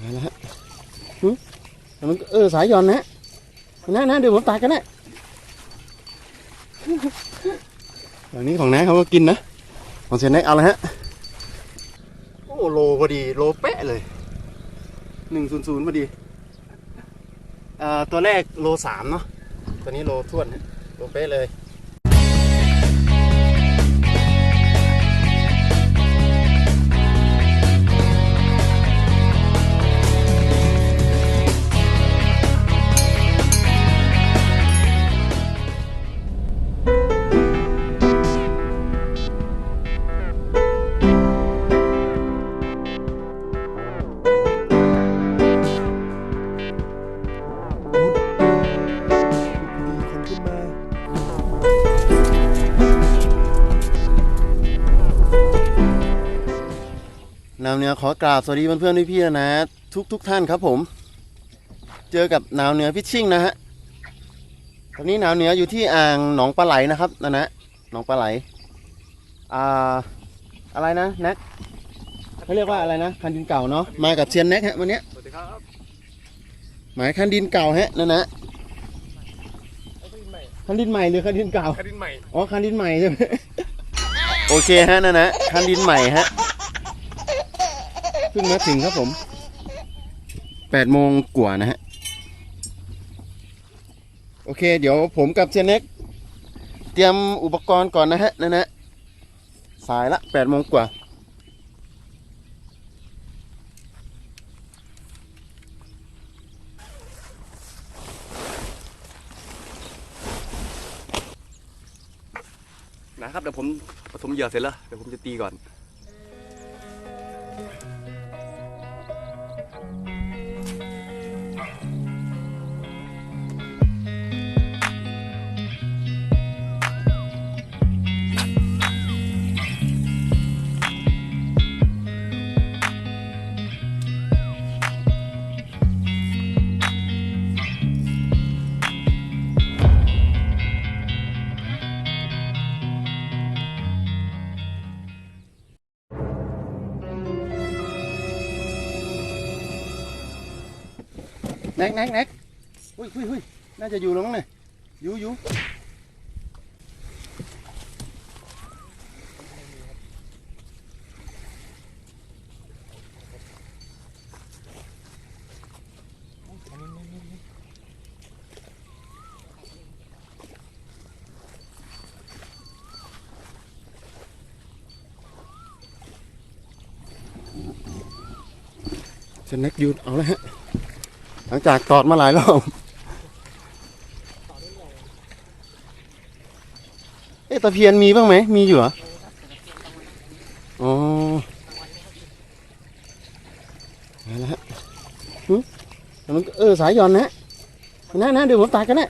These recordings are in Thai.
มาแล้วฮะหึมันเออสายย่อนนะนะนะเดี๋ยวผมตักกันนะอย่างนี้ของน้าเขาก็กินนะ ของเซนเน็กเอาลยฮะ โอ้โลพอดีโลเป๊ะเลยหนึ่งศูนย์ศูนย์พอดีอ่าตัวแรกโลสามเนาะตัวนี้โลท้วนโลเป๊ะเลย ขอกราบสวัสดีเพื่อนๆพี่ๆนะ ทุกทุกๆท่านครับผม เจอกับนาวเหนือพิชชิ่งนะฮะตอนนี้นาวเหนืออยู่ที่อ่างหนองปลาไหลนะครับนะนะหนองปลาไหลอ่าอะไรนะแน็กเขาเรียกว่าอะไรนะคันดินเก่าเนาะมากับเซียนแน็กฮะวันเนี้ยสวัสดีครับหมายคันดินเก่าฮะนั่นนะคดินใหม่คันดินใหม่หรือคันดินเก่าคดินใหม่อ๋อคันดินใหม่ใช่ไหมโอเคฮะนั่นนะคันดินใหม่ฮะเพิ่งมาถึงครับผมแปดโมงกว่านะฮะ โอเค เดี๋ยวผมกับเจเน็กเตรียมอุปกรณ์ก่อนนะฮะนั่นนะสายละแปดโมงกว่า นะครับเดี๋ยวผมผสมเหยื่อเสร็จแล้ว เดี๋ยวผมจะตีก่อน แน็กแน็กแน็กอุ้ยอุ้ยอุ้ยน่าจะอยู่แล้วมั้งเนี่ยอยู่อยู่เจนแน็กอยู่เอาแล้วฮะ หลังจากตอดมาหลายรอบเอ๊ะตะเพียนมีบ้างไหม มีอยู่เหรอ อ๋อมาแล้วฮะหึมันเออสายย่อนนะนะนะเดี๋ยวผมตักกันนะ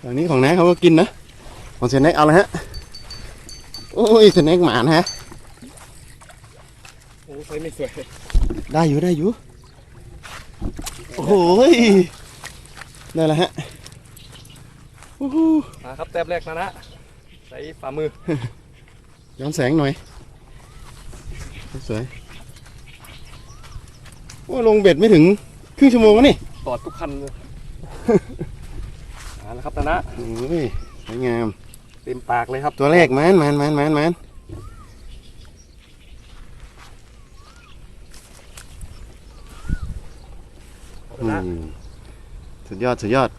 อย่างนี้ของน้าเขาก็กินนะของเซนเน็กเอาเลยฮะ โอ้ยเซนเน็กหมานฮะ โอ้ไฟไม่สวย ได้อยู่ได้อยู่ โอ้โหยได้แล้วฮะโอ้โหมาครับแต้มแรกนะนะใส่ฝ่ามือย้อนแสงหน่อยสวยโอ้ลงเบ็ดไม่ถึงครึ่งชั่วโมงแล้วนี่ตอดทุกคันเลยมาแล้วครับนะนะโอ้ยสวยงาม เต็มปากเลยครับตัวแรกมันมันมันมันมัน อืนะมสุดยอดสุดยอด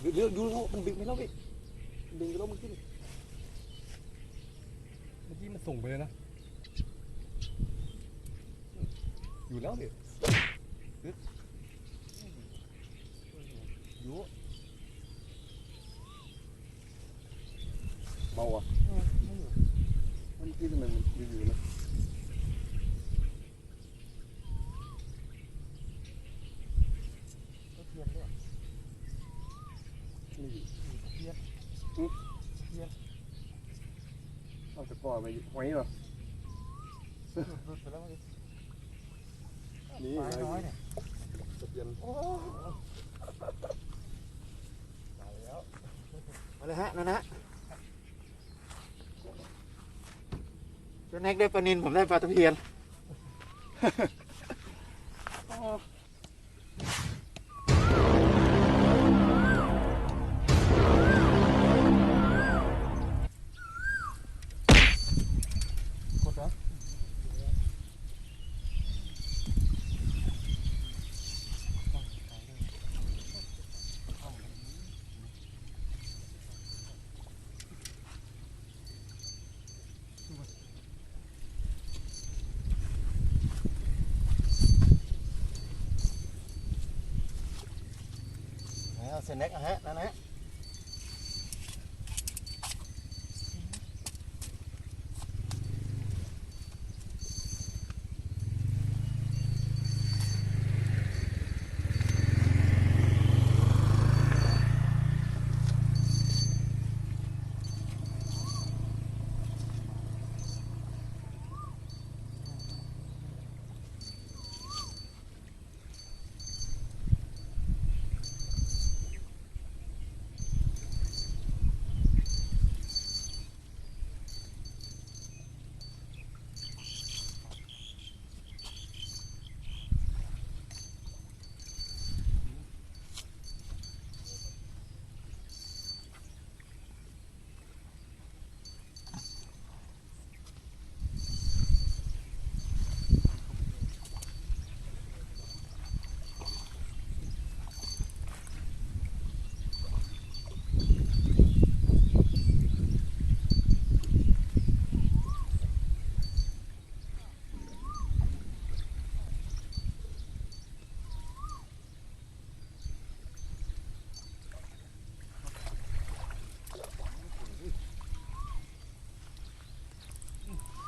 เดี๋ยวดูแล้วมันดึงไปแล้วพี่ดึงไปแล้วเมื่อกี้เมื่อกี้มันส่งไปเลยนะ อยู่แล้วเดี๋ยวอยู่เบาอะมั นที่ทำไมมันอยู่ๆนะเขย่าด้วยนี่เขย่าอาตะกร้อไปไว้เหรอนี่ไม้น้อยเนี่ยตะเพียนโอ้มาเลยฮะนั่นนะ เจ้าแน็กได้ปลานินผมได้ปลาตะเพียน เอาเซนเน็กนะฮะนั่นนะ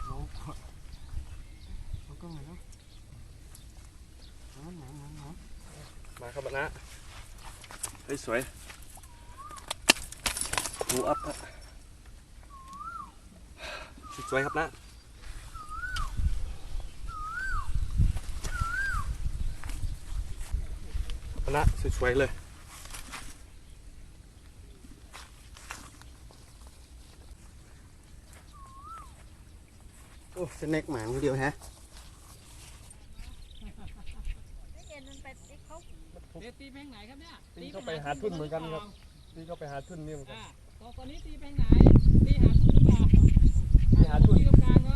เอากล้องหน่อยเนาะน้ำน้ำน้ำน้ำ มา ครับนะเฮ้ยสวยดูอัพฮะสวยครับนะนะสวยๆเลยโอ้เซนเน็กหมางเดียวฮะ เย็นมันไปติ๊กเขา เดี๋ยวตีแพงไหน ครับเนี่ยตีเข้าไปหาทุนเหมือนกันครับนี่ก็ไปหาทุนนี่เหมือนกันอ่าตอนนี้ตีแพงไหนตีหาทุนหรือเปล่าตีหาทุนตีตรงกลางก็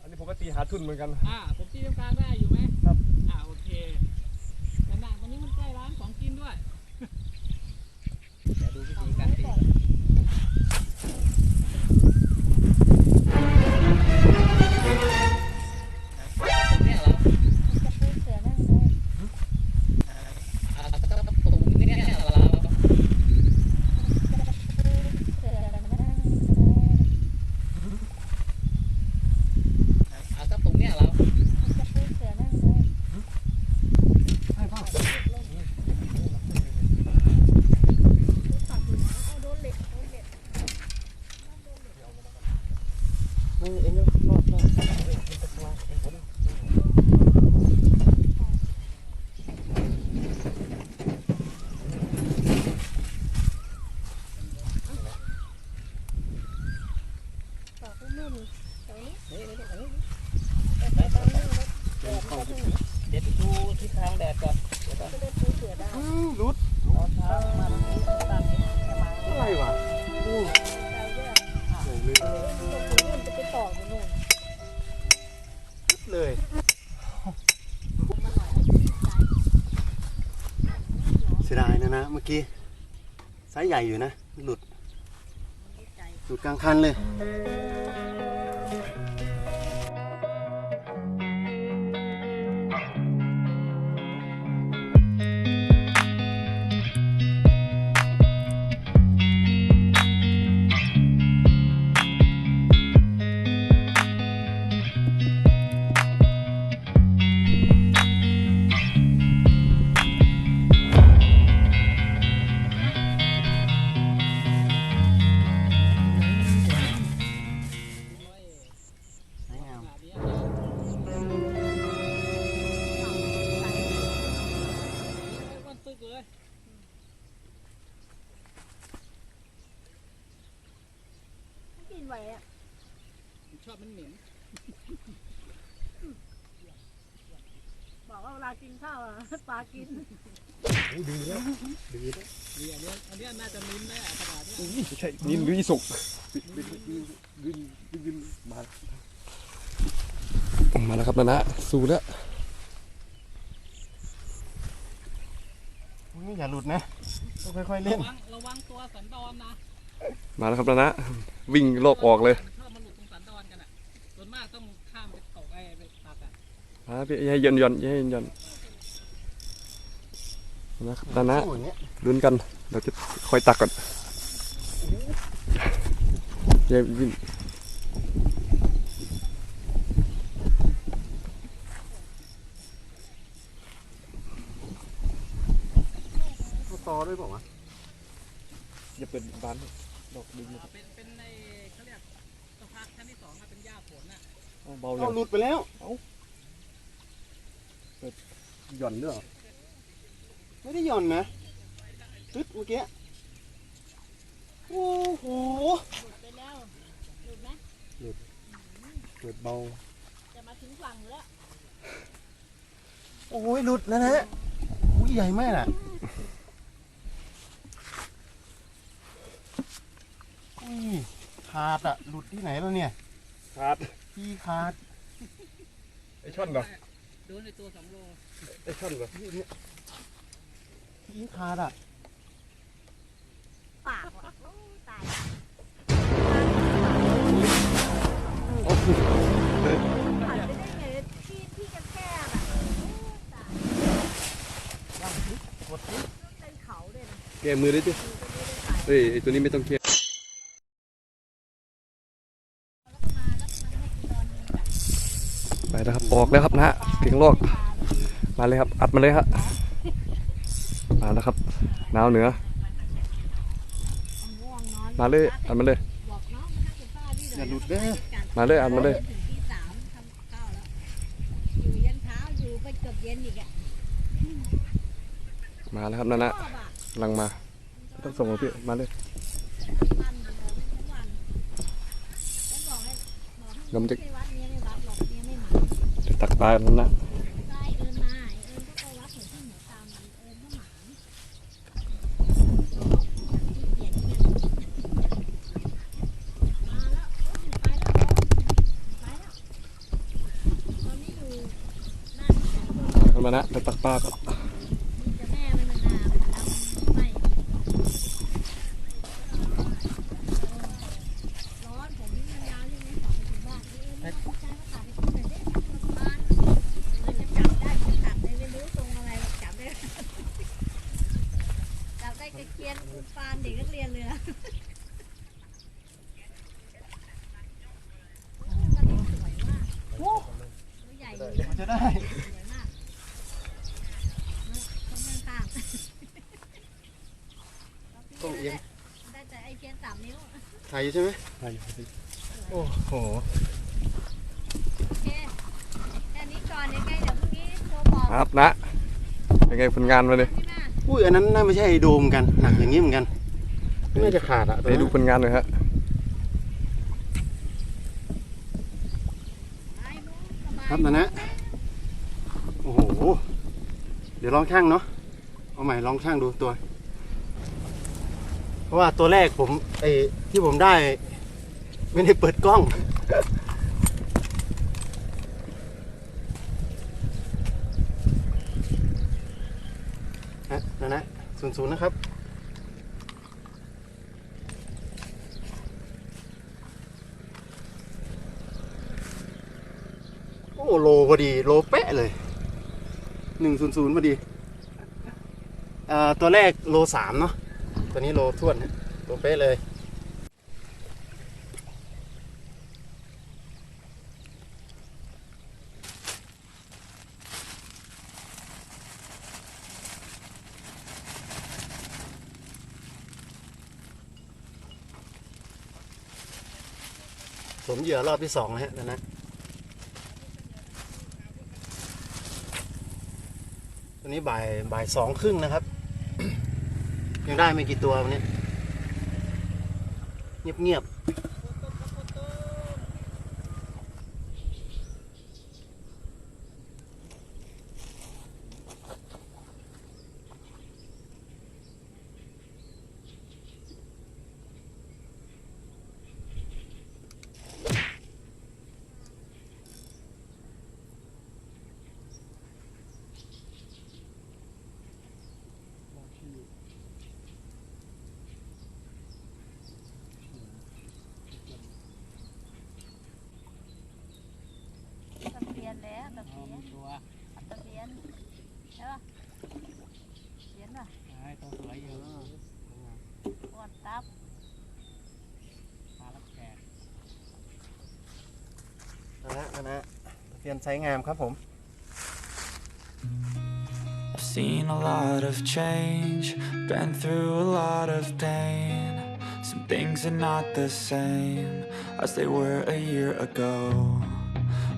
อันนี้ผมก็ตีหาทุนเหมือนกันอ่าผมตีตรงกลางได้อยู่ไหมครับอ่าโอเคแต่หนังตรงนี้มันใกล้ร้านของกินด้วยเดี๋ยวดูวิธีการตี เนี้ยเหรอ จะปูเสือนั่งเลย ใช่ป่ะ ดูตัดอยู่นะเอาโดนเหล็กโดนเหล็ก นี่เอ็งก็รอดรอด ต่อขึ้นนู่นตรงนี้ นี่นี่นี่ แต่ตอนนี้แดดมันจะถึง เดี๋ยวดูทิศทางแดดก่อนเดี๋ยวก่อน จะได้ปูเสือได้ อ้าว รุดอาเท้ามาตามนี้ให้มอะไรวะโอ้ใจเยอะใหญ่เลยตัวปูนู่นจะไปต่ออยู่นู่นรุดเลยเสียดายนะนะเมื่อกี้ไซส์ใหญ่อยู่นะ หลุดหลุดกลางคันเลยาเวลากินข้าวอะปลากินดีแล้วดีแล้วนี่อันเนี้ยอันเนี้ยน่าจะมิ้นท์แน่ขนาดเนี้ยไม่ใช่นี่ลุยสุกบินบินบินบินบินมามาแล้วครับนะนะสู้แล้วอุ๊ยอย่าหลุดนะต้องค่อยๆเล่ระนวังระวังตัวสันดอนนะ มาแล้วครับนะนะวิ่งโลกออกเลย มาพี่อย่าให้ย่อนย่อนอย่าให้ย่อนนะครับนะนะโอ้ยเนี่ยลุ้นกัน เราจะคอยตักก่อนอย่าวิ่งเขาตอด้วยเปล่าวะอย่าเปิดบานดอกดึงเออเป็นเป็นในเขาเรียกสภาพชั้นที่สองอะเป็นหญ้าฝนอะเบาเอาหลุดไปแล้ว หย่อนด้วยไม่ได้หย่อนนะตึ๊ดเมื่อกี้โอ้โหหลุดไปแล้วหลุดไหมเปิดเบาจะมาถึงฝั่งแล้วโอ้ยหลุดแล้วนะอุ้ยใหญ่มากอะอุ้ยขาดอะหลุดที่ไหนแล้วเนี่ยขาดพี่ขาดไอช่อนเหรอ โดนในตัวสองโลไอช่อนเหรอพี่เนี่ยพี่ขาดอะปากว่ะโอ้ตายโอ้โหผ่านไปได้ไงที่ที่แคบๆอะโอ้ตายกดสิเป็นเขาด้วยนะแกมือได้ดิคือก็ไม่ได้ถ่ายเฮ้ยไอตัวนี้ไม่ต้องเคลียร์แล้วก็ นยิงแบบไปแล้วครับออกแล้วครับนะฮะเสียงลอกมาเลยครับ อัดมาเลยฮะมาแล้วครับหนาวเหนือง่วงนอนมาเลยอัดมาเลยบอกน้องมาให้คุณป้าพี่หน่อยอย่าหลุดเด้อมาเลยอัดมาเลยถึงที่สามทำข้าวแล้วอยู่ยันเช้าอยู่ไปเกือบเย็นอีกอะมาแล้วครับนะนะชอบอะกำลังมา ต้องส่งมาพี่มาเลยวันเดียวไม่ทั้งวันแล้วบอกให้บอกให้เดี๋ยวมันจะ จะตักปลาแล้วนะ ได้เอิญมาเอิญก็ไปวัดเหมือนที่หนูตามมันเอิญก็หมาเปลี่ยนเงี้ยมาแล้วโอ้ยไปแล้วไปแล้วตอนนี้อยู่หน้าที่สองคน ครับมานะจะตักปลาก่อน มีแต่แม่มันนะมันทำไม่ร้อนผมนี่มันยาวยังไม่สองไปถึงบ้านเอิญก็ใจมาตัดไปที่ไหนได้มาบ้านเอิญจะจับได้จะตัดเลยไม่รู้ตรงอะไรหรอกจับได้ จับได้กระ เคียนฟานเด็กนักเรียนเลยนะโอ้ตอนนี้สวยมากโอ้ตัวใหญ่อยู่มันจะได้สวยมากนะคนข้างๆต้องเอียง ได้แต่ไอเทียนสามนิ้ว ถ่ายอยู่ใช่ไหมใช่ครับพี่โอ้โห โอเค แค่นี้ก่อนยังไงเดี๋ยวพรุ่งนี้โทรบอก ครับนะ เป็นไงผลงานมาเลยใช่ไหม อุ้ยอันนั้นน่าไม่ใช่ไอโดมกันหนักอย่างนี้เหมือนกันน่าจะขาดอะไปดูผลงานหน่อยฮะไปมุ้งสบายครับนะนะโอ้โหเดี๋ยวลองช่างเนาะเอาใหม่ลองช่างดูตัว เพราะว่าตัวแรกผมไอ้ที่ผมได้ ไม่ได้เปิดกล้อง นะนะนะ ศูนย์นะครับ โอ้โลพอดี โลเป๊ะเลยหนึ่งศูนย์ศูนย์พอดีอ่าตัวแรกโลสามเนาะ ตัวนี้โลท่วนโลเป๊ะเลย สมเหยื่อรอบที่สองแล้วฮะนะนะวันนี้บ่ายบ่ายสองครึ่งนะครับ ยังได้ไม่กี่ตัววันนี้ เงียบเ ตะ อ๋อ เพีย มี น ตัว ตะเพียนใช่ป่ะเพียนป่ะ ไอ้ตัวสวยอยู่ ปวดตับ มารับแขก นะฮะนะฮะตะเพียนไซส์งามครับผม I've seen a lot of change, been through a lot of pain. Some things are not the same as they were a year ago.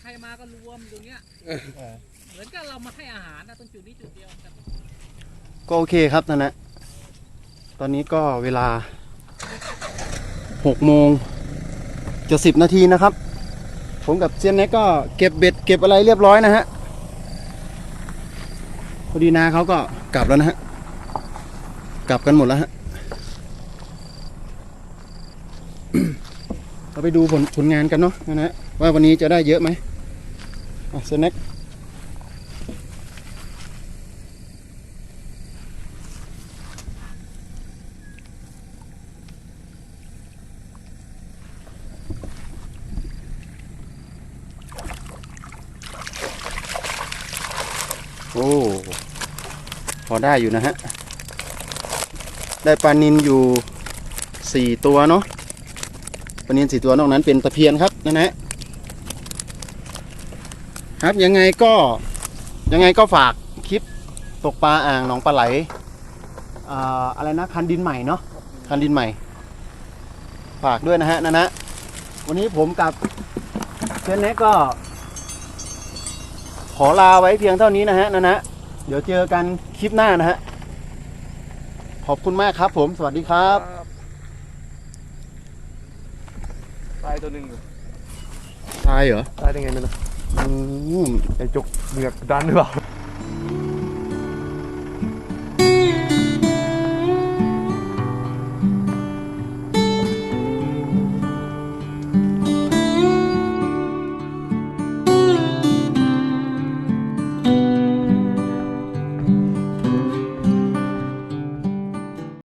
ใครๆมาก็รวมตรงเนี้ยเหมือนกับเรามาให้อาหารนะตรงจุดนี้จุดเดียวแต่ก็โอเคครับนะนะตอนนี้ก็เวลาหกโมงจะสิบนาทีนะครับ ผมกับเซียนเน็กก็เก็บเบ็ดเก็บอะไรเรียบร้อยนะฮะพอดีนาเขาก็กลับแล้วนะฮะ กลับกันหมดแล้วฮะ เราไปดูผลผลงานกันเนาะนะฮะ ว่าวันนี้จะได้เยอะไหมอะเซนเน็กโอ้ พอได้อยู่นะฮะ ได้ปลานินอยู่สี่ตัวเนาะปลานินสี่ตัวนอกนั้นเป็นตะเพียนครับนั่นนะฮะ ครับยังไงก็ยังไงก็ฝากคลิปตกปลาอ่างหนองปลาไหลอ่าอะไรนะคันดินใหม่เนาะคันดินใหม่ ฝากด้วยนะฮะนะนะวันนี้ผมกับเชนเน็กก็ ขอลาไว้เพียงเท่านี้นะฮะนะนะเดี๋ยวเจอกันคลิปหน้านะฮะขอบคุณมากครับผมสวัสดีครับตายตัวหนึ่งอยู่ตายเหรอ ตายได้ไงไม่รู้อืม ไอ้จกเหงือกดันหรือเปล่า